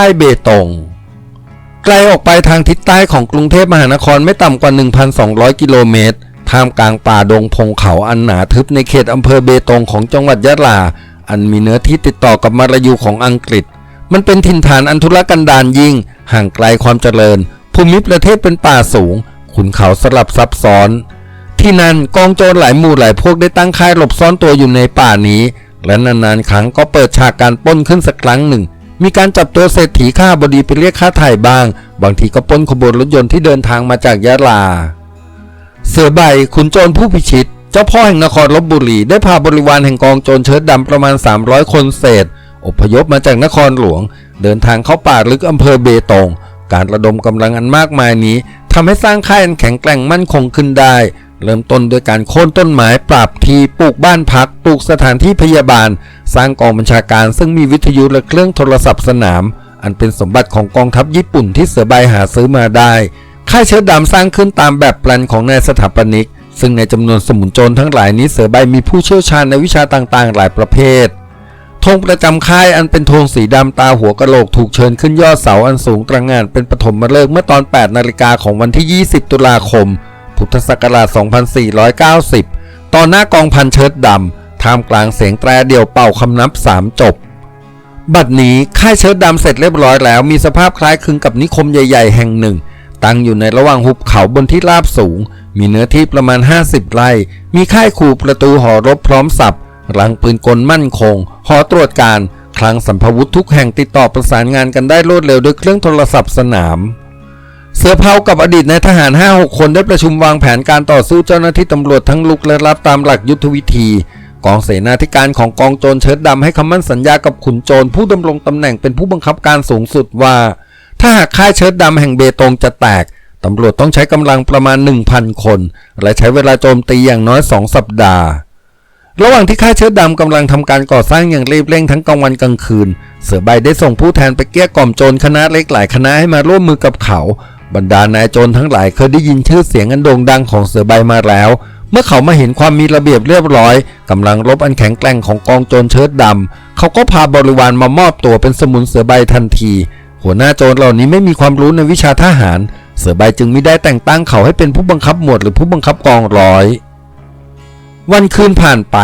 ค่ายเบตง ไกลออกไปทางทิศใต้ของกรุงเทพมหานครไม่ต่ำกว่า 1,200 กิโลเมตร ท่ามกลางป่าดงพงเขาอันหนาทึบในเขตอำเภอเบตงของจังหวัดยะลา อันมีเนื้อที่ติดต่อกับมาลายูของอังกฤษ มันเป็นถิ่นฐานอันธุรกันดารยิ่ง ห่างไกลความเจริญ ภูมิประเทศเป็นป่าสูง ขุนเขาสลับซับซ้อน ที่นั่นกองโจรหลายหมู่หลายพวกได้ตั้งค่ายหลบซ่อนตัวอยู่ในป่านี้และนานๆครั้งก็เปิดฉากการป้นขึ้นสักครั้งหนึ่ง มีการจับตัวเศรษฐีข้าบดีไปเรียกค่าไถ่บ้าง บางทีก็ปล้นขบวนรถยนต์ที่เดินทางมาจากยะลา เสือใบขุนโจรผู้พิชิต เจ้าพ่อแห่งนครลบบุรีได้พาบริวารแห่งกองโจรเชิดดำประมาณ 300 คนเศษ อพยพมาจากนครหลวง เดินทางเข้าป่าลึกอำเภอเบตง การระดมกำลังอันมากมายนี้ทำให้สร้างค่ายอันแข็งแกร่งมั่นคงขึ้นได้ เริ่มต้นด้วยการโค่นต้นไม้ปราบทีปลูกบ้านพักปลูกสถานที่พยาบาล สร้างกองบัญชาการซึ่งมีวิทยุและเครื่องโทรศัพท์สนาม อันเป็นสมบัติของกองทัพญี่ปุ่นที่เสือใบหาซื้อมาได้ค่ายเชิดดำสร้างขึ้นตามแบบแปลนของนายสถาปนิก ซึ่งในจำนวนสมุนโจรทั้งหลายนี้เสือใบมีผู้เชี่ยวชาญในวิชาต่างๆ หลายประเภทธงประจำค่ายอันเป็นธงสีดำตาหัวกะโหลกถูกเชิญขึ้นยอดเสาอันสูงตระหง่านเป็นปฐมฤกษ์เมื่อตอน 8 นาฬิกาของวันที่ 20 ตุลาคม พุทธศักราช 2490 ต่อหน้ากองพันเชิดดำท่ามกลางเสียงแตรเดี่ยวเป่าคำนับ3จบ บัดนี้ค่ายเชิดดำเสร็จเรียบร้อยแล้วมีสภาพคล้ายคลึงกับนิคมใหญ่ ๆ แห่งหนึ่ง ตั้งอยู่ในระหว่างหุบเขาบนที่ราบสูง มีเนื้อที่ประมาณ 50 ไร่ มีค่ายขู่ประตูหอรบพร้อมสับหลังปืนกลมั่นคง หอตรวจการคลังสัมภวุธทุกแห่งติดต่อประสานงานกันได้รวดเร็วด้วยเครื่องโทรศัพท์สนาม สือเผากับอดีตนายทหาร 5-6 คนได้ประชุมวางแผนการต่อสู้เจ้าหน้าที่ตำรวจทั้งลุกและรับตามหลักยุทธวิธี กองเสนาธิการของกองโจรเชิดดำให้คำมั่นสัญญากับขุนโจรผู้ดำรงตำแหน่งเป็นผู้บังคับการสูงสุดว่า ถ้าหากค่ายเชิดดำแห่งเบตงจะแตกตำรวจต้องใช้กำลังประมาณ 1,000 คน และใช้เวลาโจมตีอย่างน้อย 2 สัปดาห์ ระหว่างที่ค่ายเชิดดำกำลังทำการก่อสร้างอย่างรีบเร่งทั้งกลางวันกลางคืน เสือใบได้ส่งผู้แทนไปเกลี้ยกล่อมโจรคณะเล็กหลายคณะให้มาร่วมมือกับเขา บรรดานายโจรทั้งหลายเคยได้ยินชื่อเสียงอันโด่งดังของเสือใบมาแล้ว เมื่อเขามาเห็นความมีระเบียบเรียบร้อยกำลังรบอันแข็งแกร่งของกองโจรเชิดดำเขาก็พาบริวารมามอบตัวเป็นสมุนเสือใบทันที หัวหน้าโจรเหล่านี้ไม่มีความรู้ในวิชาทหาร เสือใบจึงไม่ได้แต่งตั้งเขาให้เป็นผู้บังคับหมวดหรือผู้บังคับกองร้อย วันคืนผ่านไป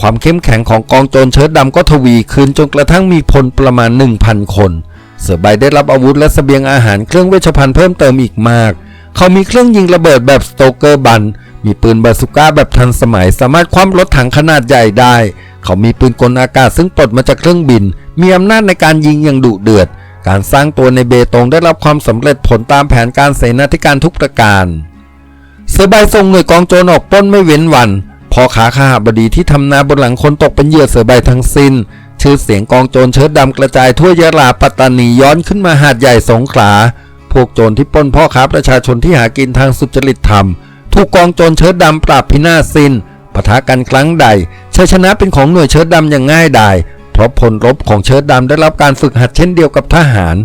ความเข้มแข็งของกองโจรเชิดดำก็ทวีขึ้นจนกระทั่งมีพลประมาณ 1,000 คน เสือใบได้รับอาวุธและเสบียงอาหารเครื่องเวชภัณฑ์เพิ่มเติมอีกมาก เขามีเครื่องยิงระเบิดแบบสโตเกอร์บัน มีปืนบาซูก้าแบบทันสมัย สามารถคว่ำรถถังขนาดใหญ่ได้ เขามีปืนกลอากาศซึ่งปลดมาจากเครื่องบิน มีอำนาจในการยิงอย่างดุเดือด การสร้างตัวในเบตงได้รับความสำเร็จผลตามแผนการเสนาธิการทุกประการเสือใบส่งหน่วยกองโจรออกป้นไม่เว้นวันพอขาข้าบดีที่ทำนาบนหลังคนตกเป็นเหยื่อเสือใบทั้งสิ้น ชื่อเสียงกองโจรเชิดดำกระจายทั่วยะลาปัตตานีย้อนขึ้นมาหาดใหญ่สงขลา พวกโจรที่ปล้นพ่อค้าประชาชนที่หากินทางสุจริตธรรม ถูกกองโจรเชิดดำปราบพินาศสิ้นปะทะกันครั้งใดชัยชนะเป็นของหน่วยเชิดดำอย่างง่ายดายเพราะพลรบของเชิดดำได้รับการฝึกหัดเช่นเดียวกับทหาร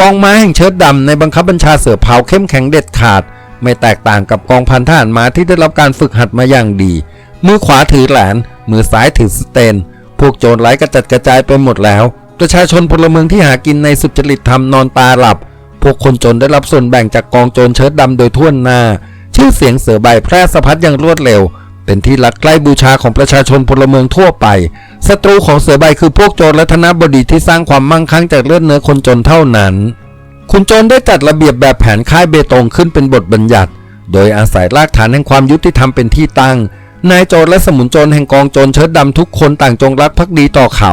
กองม้าแห่งเชิดดำในบังคับบัญชาเสือเผาเข้มแข็งเด็ดขาด ไม่แตกต่างกับกองพันทหารม้าที่ได้รับการฝึกหัดมาอย่างดี มือขวาถือแหลนมือซ้ายถือสเตน พวกโจรไร้กระจัดกระจายไปหมดแล้ว ประชาชนพลเมืองที่หากินในสุจริตธรรมนอนตาหลับ พวกคนจนได้รับส่วนแบ่งจากกองโจรเชิดดำโดยทั่วหน้า ชื่อเสียงเสือใบแพร่สะพัดอย่างรวดเร็ว เป็นที่รักใกล้บูชาของประชาชนพลเมืองทั่วไป ศัตรูของเสือใบคือพวกโจรและธนบดีที่สร้างความมั่งคั่งจากเลือดเนื้อคนจนเท่านั้น คุณโจรได้จัดระเบียบแบบแผนค่ายเบตงขึ้นเป็นบทบัญญัติ โดยอาศัยรากฐานแห่งความยุติธรรมเป็นที่ตั้ง นายโจรและสมุนโจรแห่งกองโจรเชิดดำทุกคนต่างจงรักภักดีต่อเขา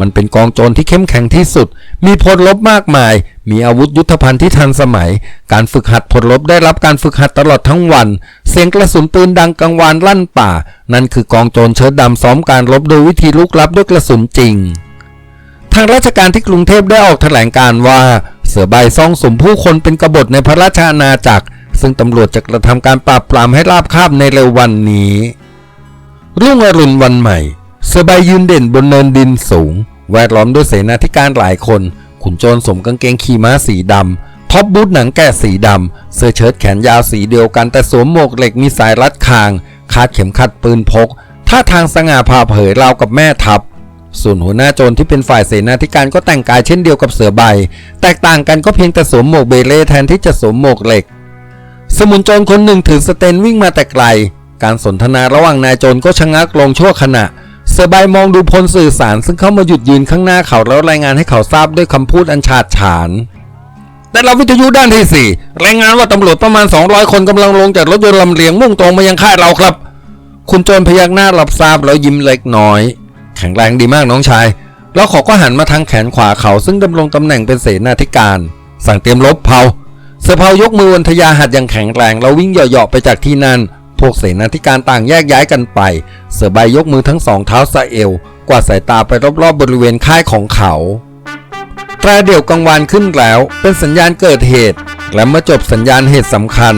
มันเป็นกองโจรที่เข้มแข็งที่สุด มีพลรบมากมาย มีอาวุธยุทธภัณฑ์ที่ทันสมัย การฝึกหัดพลรบได้รับการฝึกหัดตลอดทั้งวัน เสียงกระสุนปืนดังกังวานลั่นป่า นั่นคือกองโจรเชิดดำซ้อมการรบโดยวิธีลุกลับด้วยกระสุนจริง ทางราชการที่กรุงเทพได้ออกแถลงการว่า เสือใบซ่องสมผู้คนเป็นกบฏในพระราชอาณาจักร ซึ่งตำรวจจะกระทำการปราบปรามให้ราบคาบในเร็ววันนี้ รุ่งอรุณวันใหม่เสือใบยืนเด่นบนเนินดินสูง แวดล้อมด้วยเสนาธิการหลายคน ขุนโจรสวมกางเกงขี่ม้าสีดำท็อปบูทหนังแกะสีดำ เสื้อเชิ้ตแขนยาวสีเดียวกันแต่สวมหมวกเหล็กมีสายรัดคาง คาดเข็มขัดปืนพก ท่าทางสง่าผ่าเผยราวกับแม่ทัพส่วนหัวหน้าโจรที่เป็นฝ่ายเสนาธิการก็แต่งกายเช่นเดียวกับเสือใบ แตกต่างกันก็เพียงแต่สวมหมวกเบเล่แทนที่จะสวมหมวกเหล็ก สมุนโจรคนหนึ่งถือสเตนวิ่งมาแต่ไกล การสนทนาระหว่างนายโจรก็ชะงักลงชั่วขณะเสือใบมองดูพลสื่อสารซึ่งเข้ามาหยุดยืนข้างหน้าเขาแล้วรายงานให้เขาทราบด้วยคำพูดอันฉาดฉาน แต่เราวิทยุด้านที่สี่รายงานว่าตำรวจประมาณ 200 คนกำลังลงจากรถยนต์ลำเลียงมุ่งตรงมายังค่ายเราครับ คุณโจรพยักหน้ารับทราบแล้วยิ้มเล็กน้อย แข็งแรงดีมากน้องชาย แล้วเขาก็หันมาทางแขนขวาเขาซึ่งดำรงตำแหน่งเป็นเสนาธิการ สั่งเตรียมรบเผา สือเผายกมือวันทยาหัดอย่างแข็งแรงแล้ววิ่งเหยาะๆไปจากที่นั่น พวกเสนาธิการต่างแยกย้ายกันไป เสือใบยกมือทั้งสองเท้าสะเอว กวาดสายตาไปรอบๆบริเวณค่ายของเขาแตรเดี่ยวกลางวานขึ้นแล้ว เป็นสัญญาณเกิดเหตุ และเมื่อจบสัญญาณเหตุสำคัญ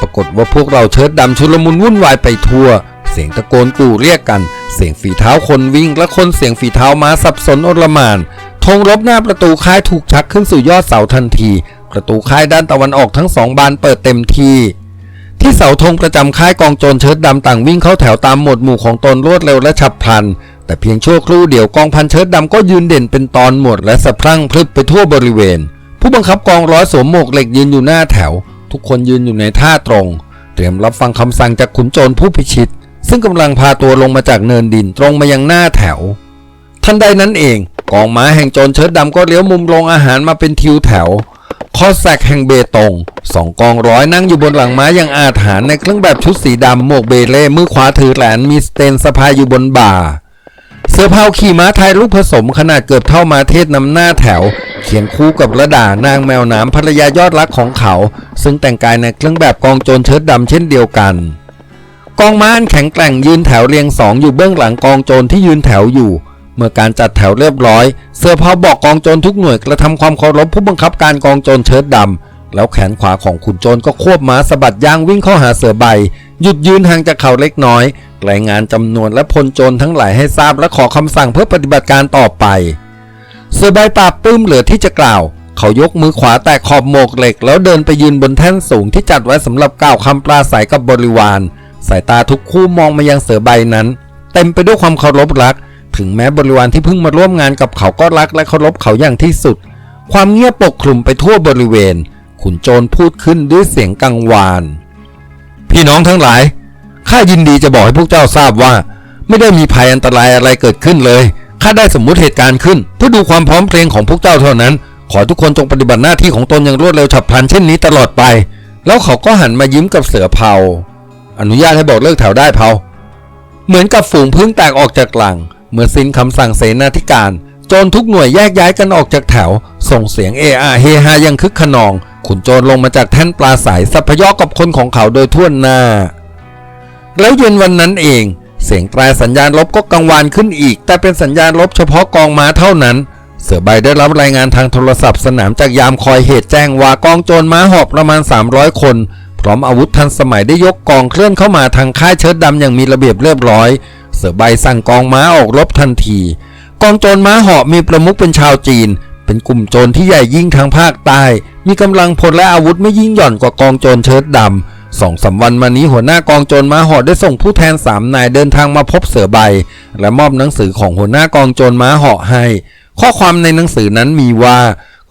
ปรากฏว่าพวกเราเชิดดำชุลมุนวุ่นวายไปทั่ว เสียงตะโกนกู่เรียกกัน เสียงฝีเท้าคนวิ่งและคนเสียงฝีเท้าม้าสับสนโอลมานธงรบหน้าประตูค่ายถูกชักขึ้นสู่ยอดเสาทันที ประตูค่ายด้านตะวันออกทั้งสองบานเปิดเต็มที่ที่เสาธงประจำค่ายกองโจรเชิดดำต่างวิ่งเข้าแถวตามหมวดหมู่ของตนรวดเร็วและฉับพลัน แต่เพียงชั่วครู่เดียวกองพันเชิดดำก็ยืนเด่นเป็นตอนหมวดและสะพรั่งพลึบไปทั่วบริเวณ ผู้บังคับกองร้อยสวมหมวกเหล็กยืนอยู่หน้าแถว ทุกคนยืนอยู่ในท่าตรง เตรียมรับฟังคำสั่งจากขุนโจรผู้พิชิต ซึ่งกำลังพาตัวลงมาจากเนินดินตรงมายังหน้าแถวทันใดนั้นเอง กองม้าแห่งโจรเชิดดำก็เลี้ยวมุมลงอาหารมาเป็นทิวแถว คอแซกแห่งเบตงสองกองร้อยนั่งอยู่บนหลังม้าอย่างอาถรรพ์ในเครื่องแบบชุดสีดำหมวกเบเล่มือขวาถือแหลนมีสเตนสะพายอยู่บนบ่า เสื้อเผาขี่ม้าไทยลูกผสมขนาดเกือบเท่ามาเทศนำหน้าแถว เขียนคู่กับระดานางแมวน้ำภรรยายอดรักของเขา ซึ่งแต่งกายในเครื่องแบบกองโจรเชิดดำเช่นเดียวกันกองม้าอันแข็งแกร่งยืนแถวเรียงสองอยู่เบื้องหลังกองโจรที่ยืนแถวอยู่ เมื่อการจัดแถวเรียบร้อย เสือเผาบอกกองโจรทุกหน่วยกระทำความเคารพผู้บังคับการกองโจรเชิดดำแล้วแขนขวาของขุนโจรก็ควบม้าสะบัดย่างวิ่งเข้าหาเสือใบ หยุดยืนห่างจากเขาเล็กน้อย รายงานจำนวนและพลโจรทั้งหลายให้ทราบและขอคำสั่งเพื่อปฏิบัติการต่อไป เสือใบปราบปลื้มเหลือที่จะกล่าว เขายกมือขวาแตะขอบหมวกเหล็ก แล้วเดินไปยืนบนแท่นสูงที่จัดไว้สำหรับกล่าวคำปราศัยกับบริวาร สายตาทุกคู่มองมายังเสือใบนั้น เต็มไปด้วยความเคารพรัก ถึงแม้บริวารที่เพิ่งมาร่วมงานกับเขาก็รักและเคารพเขาอย่างที่สุด ความเงียบปกคลุมไปทั่วบริเวณ ขุนโจรพูดขึ้นด้วยเสียงกังวาน พี่น้องทั้งหลาย ข้ายินดีจะบอกให้พวกเจ้าทราบว่า ไม่ได้มีภัยอันตรายอะไรเกิดขึ้นเลย ข้าได้สมมุติเหตุการณ์ขึ้น เพื่อดูความพร้อมเพรียงของพวกเจ้าเท่านั้น ขอทุกคนจงปฏิบัติหน้าที่ของตนอย่างรวดเร็วฉับพลันเช่นนี้ตลอดไป แล้วเขาก็หันมายิ้มกับเสือเผา อนุญาตให้บอกเลิกแถวได้เผาเหมือนกับฝูงพึ่งแตกออกจากหลัง เมื่อสิ้นคำสั่งเสนาธิการ โจรทุกหน่วยแยกย้ายกันออกจากแถว ส่งเสียงเออาเฮฮายังคึกขนอง ขุนโจรลงมาจากแท่นปลาใสสัพยอกับคนของเขาโดยทั่วหน้า แล้วเย็นวันนั้นเอง เสียงแตรสัญญาณลบก็กังวานขึ้นอีก แต่เป็นสัญญาณลบเฉพาะกองม้าเท่านั้น เสือใบได้รับรายงานทางโทรศัพท์สนามจากยามคอยเหตุแจ้งว่ากองโจรม้าหอบประมาณ 300 คนพร้อมอาวุธทันสมัยได้ยกกองเคลื่อนเข้ามาทางค่ายเชิดดำอย่างมีระเบียบเรียบร้อย เสือใบสั่งกองม้าออกรบทันที กองโจรม้าเหาะมีประมุขเป็นชาวจีน เป็นกลุ่มโจรที่ใหญ่ยิ่งทางภาคใต้ มีกำลังพลและอาวุธไม่ยิ่งหย่อนกว่ากองโจรเชิดดำสองสาวันมานี้หัวหน้ากองโจรม้าเหาะได้ส่งผู้แทนสามนายเดินทางมาพบเสือใบ และมอบหนังสือของหัวหน้ากองโจรม้าเหาะให้ ข้อความในหนังสือนั้นมีว่า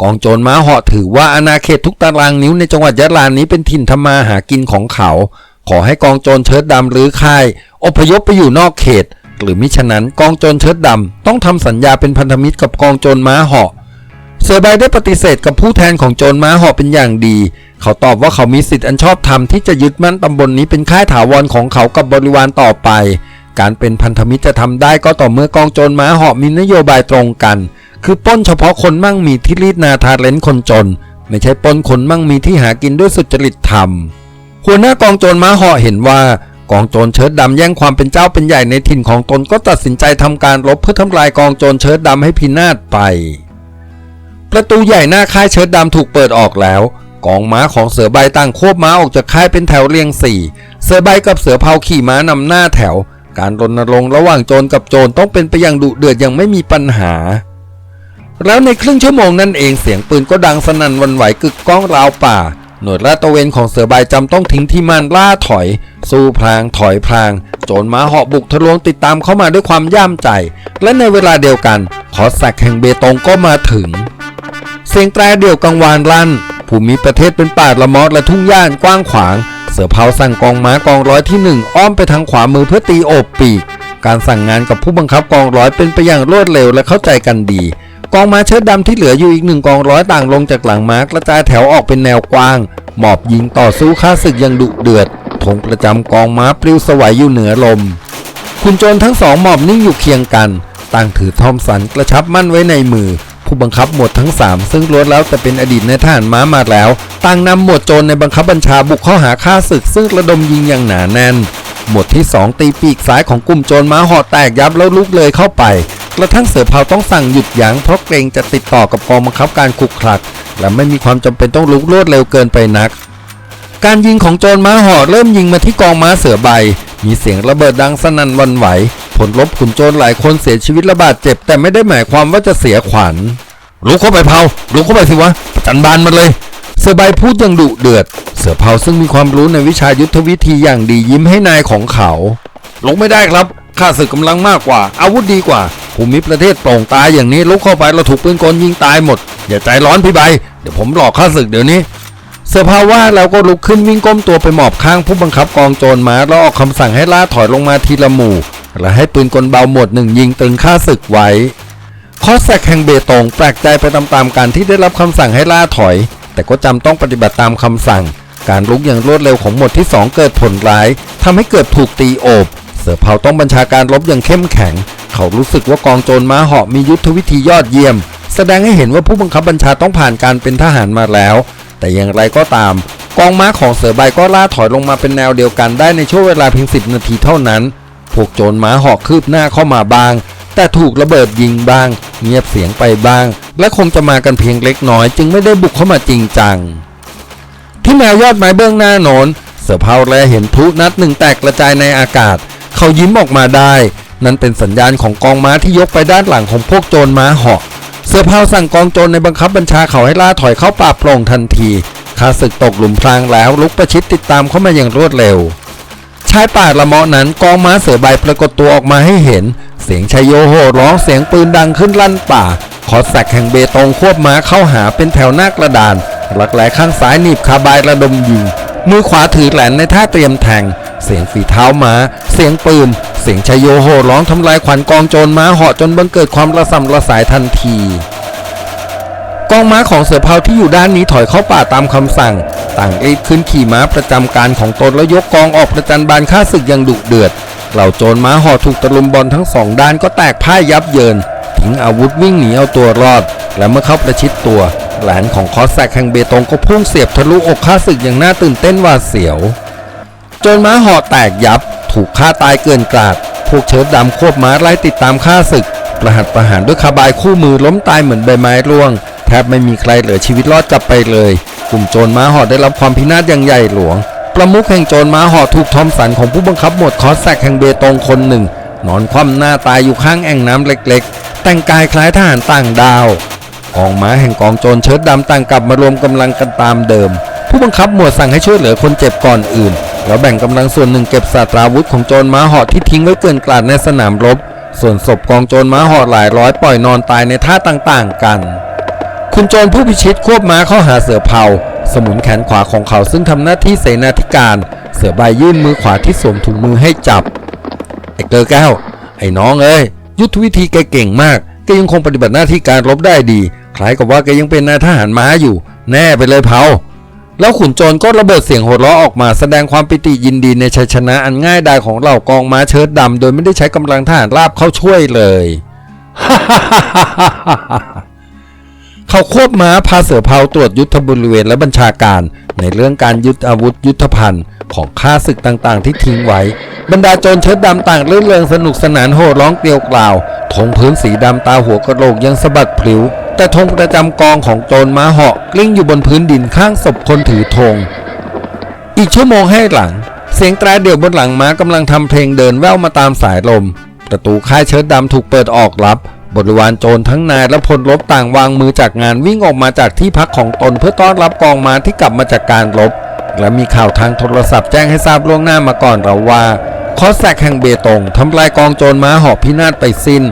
กองโจรม้าเหาะถือว่าอาณาเขตทุกตารางนิ้วในจังหวัดยะลานี้เป็นถิ่นทำมาหากินของเขา ขอให้กองโจรเชิดดำหรือค่าย อพยพไปอยู่นอกเขต หรือมิฉะนั้นกองโจรเชิดดำต้องทำสัญญาเป็นพันธมิตรกับกองโจรม้าเหาะเสือใบได้ปฏิเสธกับผู้แทนของโจรม้าเหาะเป็นอย่างดี เขาตอบว่าเขามีสิทธิ์อันชอบธรรมที่จะยึดมั่นตำบลนนี้เป็นค่ายถาวรของเขากับบริวารต่อไป การเป็นพันธมิตรจะทำได้ก็ต่อเมื่อกองโจรม้าเหาะมีนโยบายตรงกัน คือป้นเฉพาะคนมั่งมีที่รีดนาทาเลนคนจน ไม่ใช่ป้นคนมั่งมีที่หากินด้วยสุจริตธรรม หัวหน้ากองโจรม้าเหาะเห็นว่ากองโจรเชิดดำแย่งความเป็นเจ้าเป็นใหญ่ในถิ่นของตนก็ตัดสินใจทำการรบเพื่อทำลายกองโจรเชิดดำให้พินาศไป ประตูใหญ่หน้าค่ายเชิดดำถูกเปิดออกแล้ว กองม้าของเสือใบตั้งควบม้าออกจากค่ายเป็นแถวเรียงสี่เสือใบกับเสือเผาขี่ม้านำหน้าแถว การรณรงค์ระหว่างโจรกับโจรต้องเป็นไปอย่างดุเดือดอย่างไม่มีปัญหา แล้วในครึ่งชั่วโมงนั่นเองเสียงปืนก็ดังสนั่นวันไหวกึกก้องราวป่า หน่วยลาดตระเวนของเสือใบจำต้องทิ้งที่มันล่าถอย สู้พลางถอยพลาง โจรม้าเหาะบุกทะลวงติดตามเข้ามาด้วยความย่ามใจ และในเวลาเดียวกันคอสแซกแห่งเบตงก็มาถึง เสียงแตรเดี่ยวกังวานลั่น ภูมิประเทศเป็นป่าละมอดและทุ่งหญ้ากว้างขวาง เสือเผาสั่งกองม้ากองร้อยที่หนึ่งอ้อมไปทางขวามือเพื่อตีโอบปีก การสั่งงานกับผู้บังคับกองร้อยเป็นไปอย่างรวดเร็วและเข้าใจกันดี กองม้าเชิดดำที่เหลืออยู่อีกหนึ่งกองร้อยต่างลงจากหลังม้ากระจายแถวออกเป็นแนวกว้าง หมอบยิงต่อสู้ข้าศึกอย่างดุเดือดธงประจำกองม้าปลิวสวัยอยู่เหนือลม คุณโจรทั้งสองหมอบนิ่งอยู่เคียงกัน ต่างถือทอมสันกระชับมั่นไว้ในมือ ผู้บังคับหมวดทั้ง 3 ซึ่งล้วนแล้วแต่เป็นอดีตในทหารม้ามาแล้ว ต่างนำหมวดโจรในบังคับบัญชาบุกเข้าหาข้าศึกซึ่งระดมยิงอย่างหนาแน่น หมวดที่ 2 ตีปีกซ้ายของกลุ่มโจรม้าหอแตกยับแล้วลุกเลยเข้าไป กระทั่งเสือเผาต้องสั่งหยุดยั้งเพราะเกรงจะติดต่อกับกองบังคับการขุกคลัก และไม่มีความจำเป็นต้องลุกรวดเร็วเกินไปนัก การยิงของโจรม้าห่อเริ่มยิงมาที่กองม้าเสือใบ มีเสียงระเบิดดังสนั่นวันไหว ผลลบขุนโจรหลายคนเสียชีวิตระบาดเจ็บ แต่ไม่ได้หมายความว่าจะเสียขวัญลุกเข้าไปเผาลุกเข้าไปสิวะประจันบานมันเลยเสือใบพูดอย่างดุเดือด เสือเผาซึ่งมีความรู้ในวิชายุทธวิธีอย่างดียิ้มให้นายของเขา ลงไม่ได้ครับข้าศึกกำลังมากกว่า อาวุธดีกว่า ภูมิประเทศโปร่งตายอย่างนี้ลุกเข้าไปเราถูกปืนกลยิงตายหมด อย่าใจร้อนพี่ใบ เดี๋ยวผมหลอกข้าศึกเดี๋ยวนี้ เสือพาว่าแล้วก็ลุกขึ้นวิ่งก้มตัวไปหมอบข้างผู้บังคับกองโจรมาแล้วออกคำสั่งให้ล่าถอยลงมาทีละหมู่ และให้ปืนกลเบาหมวดหนึ่งยิงตึงข้าศึกไว้คอสแซกแห่งเบตงแปลกใจไปตามๆกันที่ได้รับคำสั่งให้ล่าถอย แต่ก็จำต้องปฏิบัติตามคำสั่ง การลุกอย่างรวดเร็วของหมวดที่ 2 เกิดผลร้ายทำให้เกิดถูกตีโอบ เสือเผาต้องบัญชาการรบอย่างเข้มแข็ง เขารู้สึกว่ากองโจรม้าเหาะมียุทธวิธียอดเยี่ยม แสดงให้เห็นว่าผู้บังคับบัญชาต้องผ่านการเป็นทหารมาแล้ว แต่อย่างไรก็ตาม กองม้าของเสือใบก็ล่าถอยลงมาเป็นแนวเดียวกันได้ในช่วงเวลาเพียง10 นาทีเท่านั้น พวกโจรม้าหอกคืบหน้าเข้ามาบ้าง แต่ถูกระเบิดยิงบ้าง เงียบเสียงไปบ้าง และคงจะมากันเพียงเล็กน้อย จึงไม่ได้บุกเข้ามาจริงจัง ที่แนวยอดไม้เบื้องหน้าโนนเสือเผาแลเห็นพลุนัดหนึ่งแตกกระจายในอากาศ เขายิ้มออกมาได้ นั่นเป็นสัญญาณของกองม้าที่ยกไปด้านหลังของพวกโจรม้าเหาะ เสื้อเผาสั่งกองโจรในบังคับบัญชาเขาให้ล่าถอยเข้าป่าโปร่งทันทีข้าศึกตกหลุมพรางแล้วลุกประชิดติดตามเข้ามาอย่างรวดเร็วชายป่าละเมาะนั้นกองม้าเสือใบปรากฏตัวออกมาให้เห็น เสียงชายโยโห่ร้องเสียงปืนดังขึ้นลั่นป่า ขอแสกแห่งเบตงควบม้าเข้าหาเป็นแถวหน้ากระดานหลักแหลข้างซ้ายหนีบคาบายระดมยิงมือขวาถือแหลนในท่าเตรียมแทง เสียงฝีเท้าม้า เสียงปืน เสียงชายโยโห่ร้องทำลายขวัญกองโจรม้าเหาะจนบังเกิดความระสำระสายทันที กองม้าของเสือเผาที่อยู่ด้านนี้ถอยเข้าป่าตามคำสั่ง ต่างรีบขึ้นขี่ม้าประจำการของตนแล้วยกกองออกประจันบานฆ่าศึกอย่างดุเดือด เหล่าโจรม้าห่อถูกตะลุมบอลทั้งสองด้านก็แตกพ่ายยับเยินทิ้งอาวุธวิ่งหนีเอาตัวรอด และเมื่อเข้าประชิดตัวแหลนของคอสแซกแห่งเบตงก็พุ่งเสียบทะลุอกฆ่าศึกอย่างน่าตื่นเต้นหวาดเสียว จรม้าห่อแตกยับ ถูกฆ่าตายเกินกราด พวกเชิดดำควบม้าไล่ติดตามฆ่าศึก ประหัตประหารด้วยคาบายคู่มือล้มตายเหมือนใบไม้ร่วง แทบไม่มีใครเหลือชีวิตรอดกลับไปเลย กลุ่มโจรม้าห่อได้รับความพินาศอย่างใหญ่หลวง ประมุขแห่งโจรม้าห่อถูกทอมสันของผู้บังคับหมวดคอสแซกแห่งเบตงคนหนึ่ง นอนคว่ำหน้าตายอยู่ข้างแอ่งน้ำเล็กๆ แต่งกายคล้ายทหารต่างดาวกองม้าแห่งกองโจรเชิดดำต่างกลับมารวมกำลังกันตามเดิม ผู้บังคับหมวดสั่งให้ช่วยเหลือคนเจ็บก่อนอื่น แล้วแบ่งกำลังส่วนหนึ่งเก็บสาตราวุธของโจรม้าหาะที่ทิ้งไว้เกลื่อนกลาดในสนามรบ ส่วนศพกองโจรม้าหาะหลายร้อยปล่อยนอนตายในท่าต่างๆกัน คุณโจรผู้พิชิตควบม้าเข้าหาเสือเผาสมุนแขนขวาของเขาซึ่งทำหน้าที่เสนาธิการ เสือใบยื่นมือขวาที่สวมถุงมือให้จับไอ้เกอแก้วไอ้น้องเอ้ยยุทธวิธีแกเก่งมากแกยังคงปฏิบัติหน้าที่การรบได้ดี คล้ายกับว่าแกยังเป็นนายทหารม้าอยู่ แน่ไปเลยเผา แล้วขุนโจรก็ระเบิดเสียงโหดร้อออกมาแสดงความปิติยินดีในชัยชนะอันง่ายดายของเหล่ากองม้าเชิดดำโดยไม่ได้ใช้กำลังทหารราบเข้าช่วยเลยฮ่าฮ่าฮ่าฮ่า เขาควบม้าพาเสือเผาตรวจยุทธบริเวณและบัญชาการ ในเรื่องการยึดอาวุธยุทธภัณฑ์ของข้าศึกต่างๆ ที่ทิ้งไว้ บรรดาโจรเชิดดำต่างเลื่อนเริงสนุกสนานโห่ร้องเกลียวกล่าวธงพื้นสีดำตาหัวกระโหลกยังสะบัดพลิ้ว แต่ธงประจำกองของโจรม้าเหาะกลิ้งอยู่บนพื้นดินข้างศพคนถือธงอีกชั่วโมงให้หลัง เสียงตราเดี่ยวบนหลังม้ากำลังทำเพลงเดินแว่วมาตามสายลม ประตูค่ายเชิดดำถูกเปิดออกรับ บริวารโจรทั้งนายและพลรบต่างวางมือจากงานวิ่งออกมาจากที่พักของตนเพื่อต้อนรับกองมาที่กลับมาจากการรบ และมีข่าวทางโทรศัพท์แจ้งให้ทราบล่วงหน้ามาก่อนเราว่า คอสแซกแห่งเบตงทำลายกองโจรม้าหอบพินาศไปสิ้น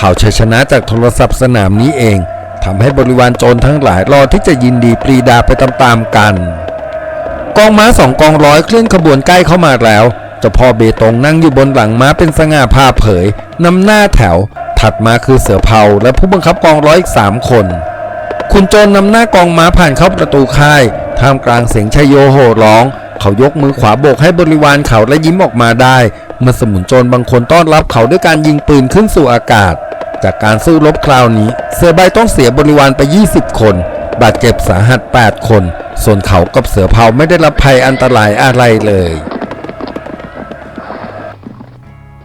ข่าวชัยชนะจากโทรศัพท์สนามนี้เองทำให้บริวารโจรทั้งหลายรอที่จะยินดีปรีดาไปตามๆกัน กองม้าสองกองร้อยเคลื่อนขบวนใกล้เข้ามาแล้วเจ้าพ่อเบตงนั่งอยู่บนหลังม้าเป็นสง่าผ่าเผยนำหน้าแถว ถัดมาคือเสือเผาและผู้บังคับกองร้อยอีกสามคน คุณโจรนำหน้ากองม้าผ่านเข้าประตูค่าย ท่ามกลางเสียงชยโยโห่ร้อง เขายกมือขวาโบกให้บริวารเขาและยิ้มออกมาได้ เมื่อสมุนโจรบางคนต้อนรับเขาด้วยการยิงปืนขึ้นสู่อากาศ จากการสู้รบคราวนี้ เสือใบต้องเสียบริวารไป 20 คน บาดเจ็บสาหัส 8 คน ส่วนเขากับเสือเผาไม่ได้รับภัยอันตรายอะไรเลย